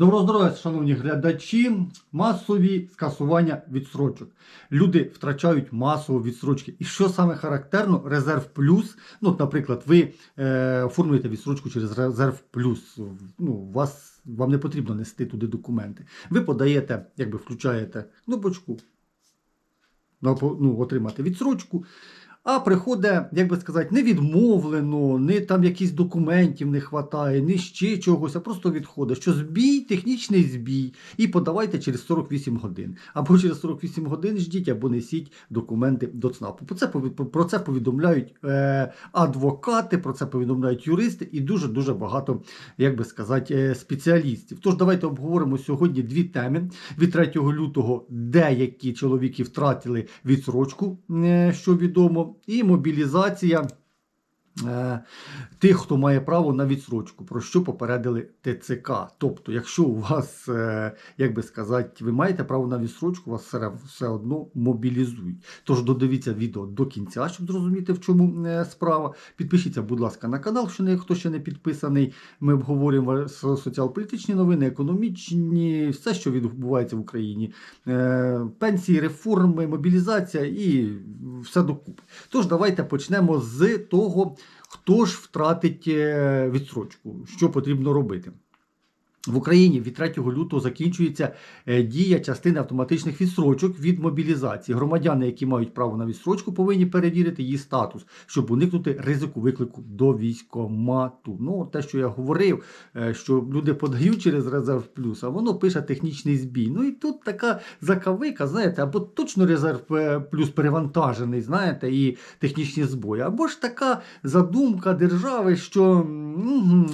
Доброго здоров'я, шановні глядачі. Масові скасування відсрочок. Люди втрачають масово відсрочки. І що саме характерно, резерв плюс. Ну, наприклад, ви е, оформлюєте відсрочку через резерв плюс. Ну, вас вам не потрібно нести туди документи. Ви подаєте, якби включаєте кнопочку, ну, отримати відсрочку. А приходить, як би сказати, не відмовлено, не там якісь документів не вистачає, не ще чогось, а просто відходить, що збій, технічний збій, і подавайте через 48 годин. Або через 48 годин ждіть, або несіть документи до ЦНАПу. Про це, про це повідомляють е, адвокати, про це повідомляють юристи і дуже-дуже багато, як би сказати, е, спеціалістів. Тож давайте обговоримо сьогодні дві теми. Від 3 лютого деякі чоловіки втратили відсрочку, е, що відомо, і мобілізація тих, хто має право на відсрочку, про що попередили ТЦК. Тобто, якщо у вас, е, як би сказати, ви маєте право на відсрочку, вас все, одно мобілізують. Тож додивіться відео до кінця, щоб зрозуміти, в чому е, справа. Підпишіться, будь ласка, на канал, що не, хто ще не підписаний. Ми обговорюємо соціал-політичні новини, економічні, все, що відбувається в Україні. Е, Пенсії, реформи, мобілізація і все докупи. Тож давайте почнемо з того, хто ж втратить відстрочку? відсрочку, що потрібно робити. В Україні від 3 лютого закінчується е, дія частини автоматичних відсрочок від мобілізації. Громадяни, які мають право на відсрочку, повинні перевірити її статус, щоб уникнути ризику виклику до військомату. Ну, те, що я говорив, е, що люди подають через резерв плюс, а воно пише технічний збій. Ну і тут така закавика, знаєте, або точно резерв е, плюс перевантажений, знаєте, і технічні збої, або ж така задумка держави, що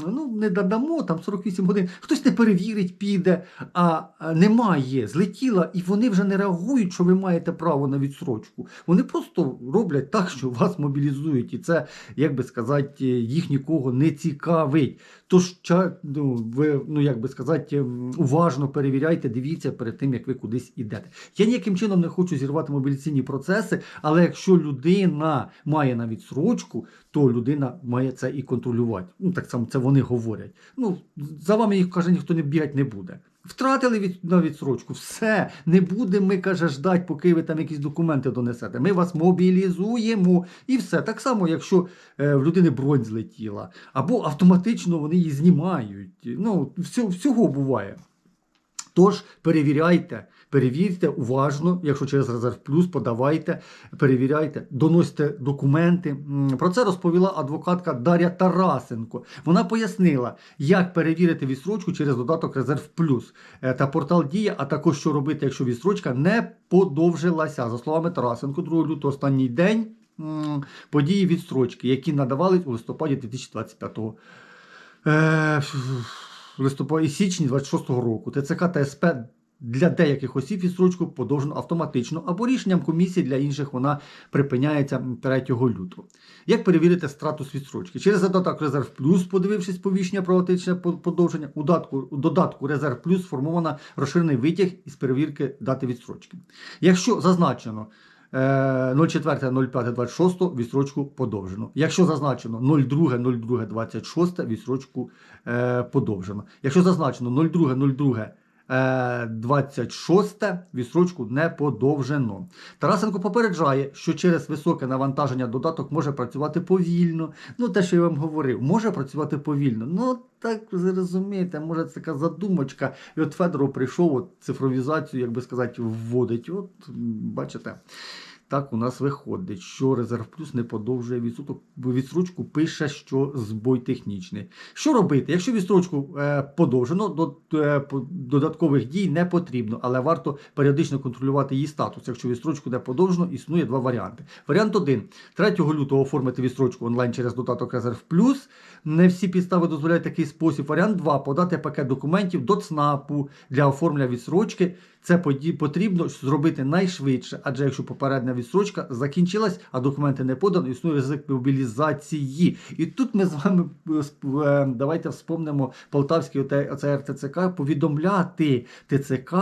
ну, не додамо там 48 годин, хтось не перевірить, піде, а немає, злетіла, і вони вже не реагують, що ви маєте право на відсрочку. Вони просто роблять так, що вас мобілізують, і це, як би сказати, їх нікого не цікавить. Тож, ну, ви, ну як би сказати, уважно перевіряйте, дивіться перед тим, як ви кудись ідете. Я ніяким чином не хочу зірвати мобілізаційні процеси, але якщо людина має на відсрочку, то людина має це і контролювати. Ну так само це вони говорять. Ну за вами їх каже, ніхто не бігать не буде. Втратили від, на відсрочку, все, не будемо ми, каже, ждати, поки ви там якісь документи донесете. Ми вас мобілізуємо і все. Так само, якщо е, в людини бронь злетіла, або автоматично вони її знімають. Ну, всього, всього буває. Тож перевіряйте, перевірте уважно, якщо через резерв плюс подавайте, перевіряйте, доносьте документи. Про це розповіла адвокатка Дар'я Тарасенко. Вона пояснила, як перевірити відсрочку через додаток Резерв Плюс е, та портал Дія, а також що робити, якщо відсрочка не подовжилася. За словами Тарасенко, 2 лютого останній день події відстрочки, які надавались у листопаді 2025 року. Е, в листопаді січні 26-го року ТЦК та СП для деяких осіб відстрочку подовжено автоматично або рішенням комісії для інших вона припиняється 3 лютого. Як перевірити статус відстрочки? Через додаток Резерв Плюс, подивившись повіщення про подовження, у додатку, у додатку Резерв Плюс сформовано розширений витяг із перевірки дати відстрочки. Якщо зазначено е, 04.05.26 відстрочку подовжено. Якщо зазначено 02.02.26 відстрочку е, подовжено. Якщо зазначено 02.02 е, 26 відстрочку не подовжено. Тарасенко попереджає, що через високе навантаження додаток може працювати повільно. Ну, те, що я вам говорив, може працювати повільно. Ну, так зрозумієте, може це така задумочка. І от Федоров прийшов от, цифровізацію, як би сказати, вводить. От, бачите. Так у нас виходить, що резерв плюс не подовжує відсоток, бо відстрочку пише, що збой технічний. Що робити? Якщо відстрочку е, подовжено, до, е, додаткових дій не потрібно, але варто періодично контролювати її статус. Якщо відстрочку не подовжено, існує два варіанти. Варіант 1. 3 лютого оформити відстрочку онлайн через додаток Резерв Плюс. Не всі підстави дозволяють такий спосіб. Варіант 2. Подати пакет документів до ЦНАПу для оформлення відстрочки. Це потрібно зробити найшвидше, адже якщо попередня відстрочка закінчилась, а документи не подано, існує ризик мобілізації. І тут ми з вами е, е, давайте вспомнимо Полтавський ОТ- ОЦР ТЦК повідомляти ТЦК,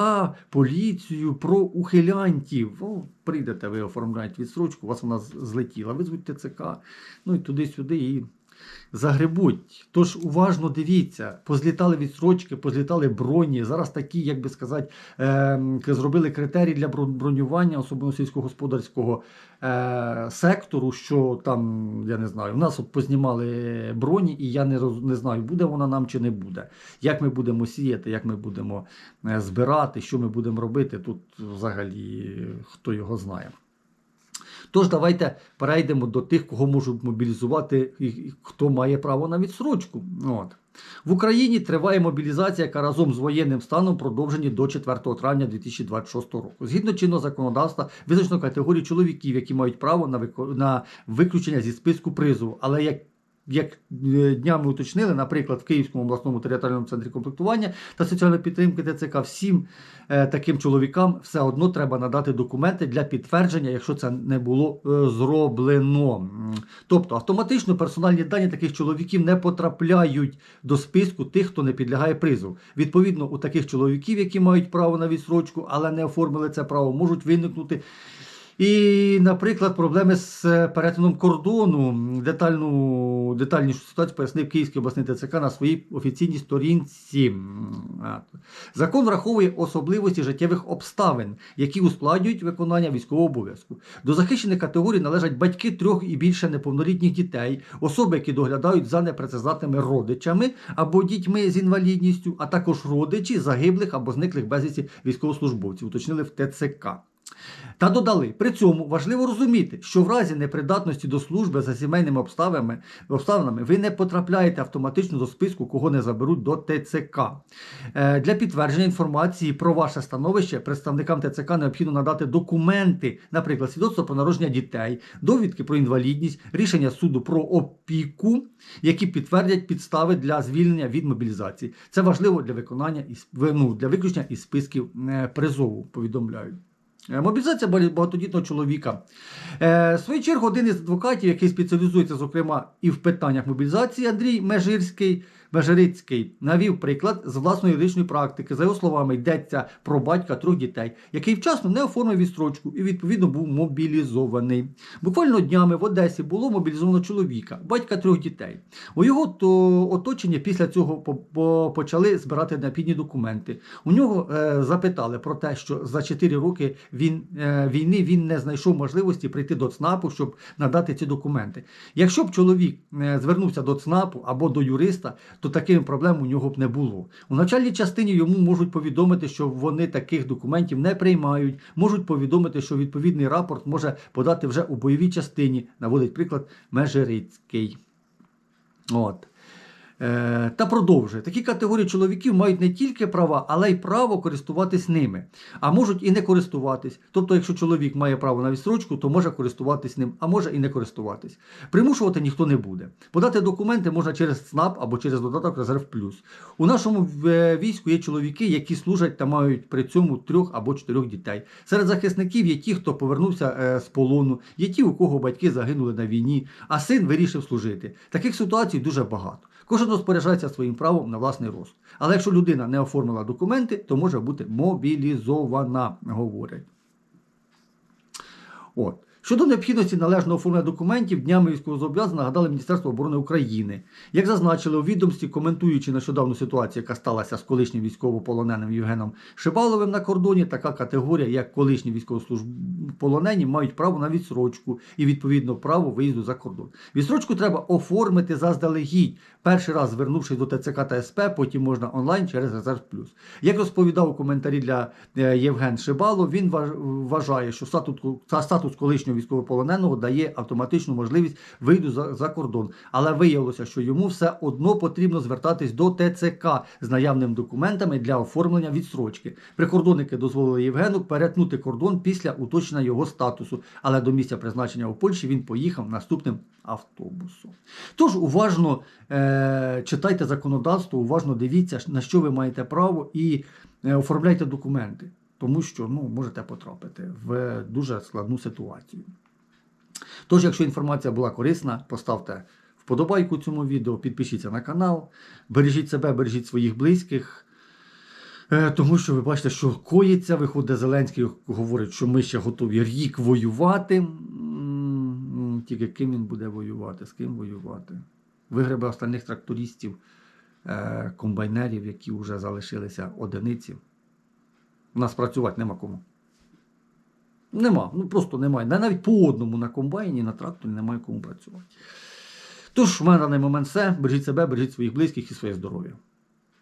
поліцію про ухилянтів. О, прийдете, ви оформляєте відстрочку, у вас вона злетіла. Визвуть ТЦК, ну і туди-сюди і загребуть. Тож уважно дивіться, позлітали відсрочки, позлітали броні. Зараз такі, як би сказати, е, зробили критерії для бронювання, особливо сільськогосподарського е, сектору, що там, я не знаю, у нас от познімали броні, і я не, роз, не знаю, буде вона нам чи не буде. Як ми будемо сіяти, як ми будемо е, збирати, що ми будемо робити, тут взагалі хто його знає. Тож давайте перейдемо до тих, кого можуть мобілізувати і хто має право на відсрочку. От. В Україні триває мобілізація, яка разом з воєнним станом продовжені до 4 травня 2026 року. Згідно чинного законодавства, визначено категорію чоловіків, які мають право на, на виключення зі списку призову. Але як як е, днями уточнили, наприклад, в Київському обласному територіальному центрі комплектування та соціальної підтримки ТЦК, всім е, таким чоловікам все одно треба надати документи для підтвердження, якщо це не було е, зроблено. Тобто автоматично персональні дані таких чоловіків не потрапляють до списку тих, хто не підлягає призову. Відповідно, у таких чоловіків, які мають право на відсрочку, але не оформили це право, можуть виникнути. І, наприклад, проблеми з е, перетином кордону. Детальну, детальнішу ситуацію пояснив Київський обласний ТЦК на своїй офіційній сторінці. Закон враховує особливості життєвих обставин, які ускладнюють виконання військового обов'язку. До захищених категорій належать батьки трьох і більше неповнолітніх дітей, особи, які доглядають за непрацездатними родичами або дітьми з інвалідністю, а також родичі загиблих або зниклих безвісті військовослужбовців, уточнили в ТЦК. Та додали, при цьому важливо розуміти, що в разі непридатності до служби за сімейними обставинами, обставинами ви не потрапляєте автоматично до списку, кого не заберуть до ТЦК. Е, Для підтвердження інформації про ваше становище представникам ТЦК необхідно надати документи, наприклад, свідоцтво про народження дітей, довідки про інвалідність, рішення суду про опіку, які підтвердять підстави для звільнення від мобілізації. Це важливо для виконання із ну, для виключення із списків е, призову, повідомляють. Е, Мобілізація багатодітного чоловіка. Е, в свою чергу, один із адвокатів, який спеціалізується, зокрема, і в питаннях мобілізації, Андрій Межирський, Межирицький, навів приклад з власної юридичної практики. За його словами, йдеться про батька трьох дітей, який вчасно не оформив відстрочку і, відповідно, був мобілізований. Буквально днями в Одесі було мобілізовано чоловіка, батька трьох дітей. У його то оточенні після цього по- по- почали збирати необхідні документи. У нього е, запитали про те, що за 4 роки він, е, війни він не знайшов можливості прийти до ЦНАПу, щоб надати ці документи. Якщо б чоловік е, звернувся до ЦНАПу або до юриста, то таких проблем у нього б не було. У начальній частині йому можуть повідомити, що вони таких документів не приймають, можуть повідомити, що відповідний рапорт може подати вже у бойовій частині, наводить приклад Межерицький. От. Е, та продовжує. Такі категорії чоловіків мають не тільки права, але й право користуватись ними, а можуть і не користуватись. Тобто, якщо чоловік має право на відстрочку, то може користуватись ним, а може і не користуватись. Примушувати ніхто не буде. Подати документи можна через ЦНАП або через додаток Резерв Плюс. У нашому е, війську є чоловіки, які служать та мають при цьому трьох або чотирьох дітей. Серед захисників є ті, хто повернувся е, з полону, є ті, у кого батьки загинули на війні, а син вирішив служити. Таких ситуацій дуже багато. Кожен розпоряджається своїм правом на власний розсуд. Але якщо людина не оформила документи, то може бути мобілізована, говорять. От. Щодо необхідності належного оформлення документів, днями військовозобов'язаних нагадали Міністерство оборони України. Як зазначили у відомстві, коментуючи нещодавну ситуацію, яка сталася з колишнім військовополоненим Євгеном Шибаловим на кордоні, така категорія, як колишні військовополонені, мають право на відсрочку і відповідно право виїзду за кордон. Відсрочку треба оформити заздалегідь. Перший раз звернувшись до ТЦК та СП, потім можна онлайн через Резерв Плюс. Як розповідав у коментарі для е, Євген Шибало, він вважає, що статус, та статус колишнього військовополоненого дає автоматичну можливість вийду за, за кордон. Але виявилося, що йому все одно потрібно звертатись до ТЦК з наявними документами для оформлення відсрочки. Прикордонники дозволили Євгену перетнути кордон після уточнення його статусу, але до місця призначення у Польщі він поїхав наступним автобусом. Тож уважно е, читайте законодавство, уважно дивіться, на що ви маєте право, і е, оформляйте документи, тому що ну, можете потрапити в дуже складну ситуацію. Тож, якщо інформація була корисна, поставте вподобайку цьому відео, підпишіться на канал, бережіть себе, бережіть своїх близьких. Е, Тому що ви бачите, що коїться, виходить Зеленський, говорить, що ми ще готові рік воювати. Тільки ким він буде воювати, з ким воювати. вигребе остальних трактористів, е, комбайнерів, які вже залишилися одиниці. У нас працювати нема кому. Нема, ну просто немає. Навіть по одному на комбайні, на тракторі немає кому працювати. Тож, в мене на даний момент все. Бережіть себе, бережіть своїх близьких і своє здоров'я.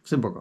Всім пока.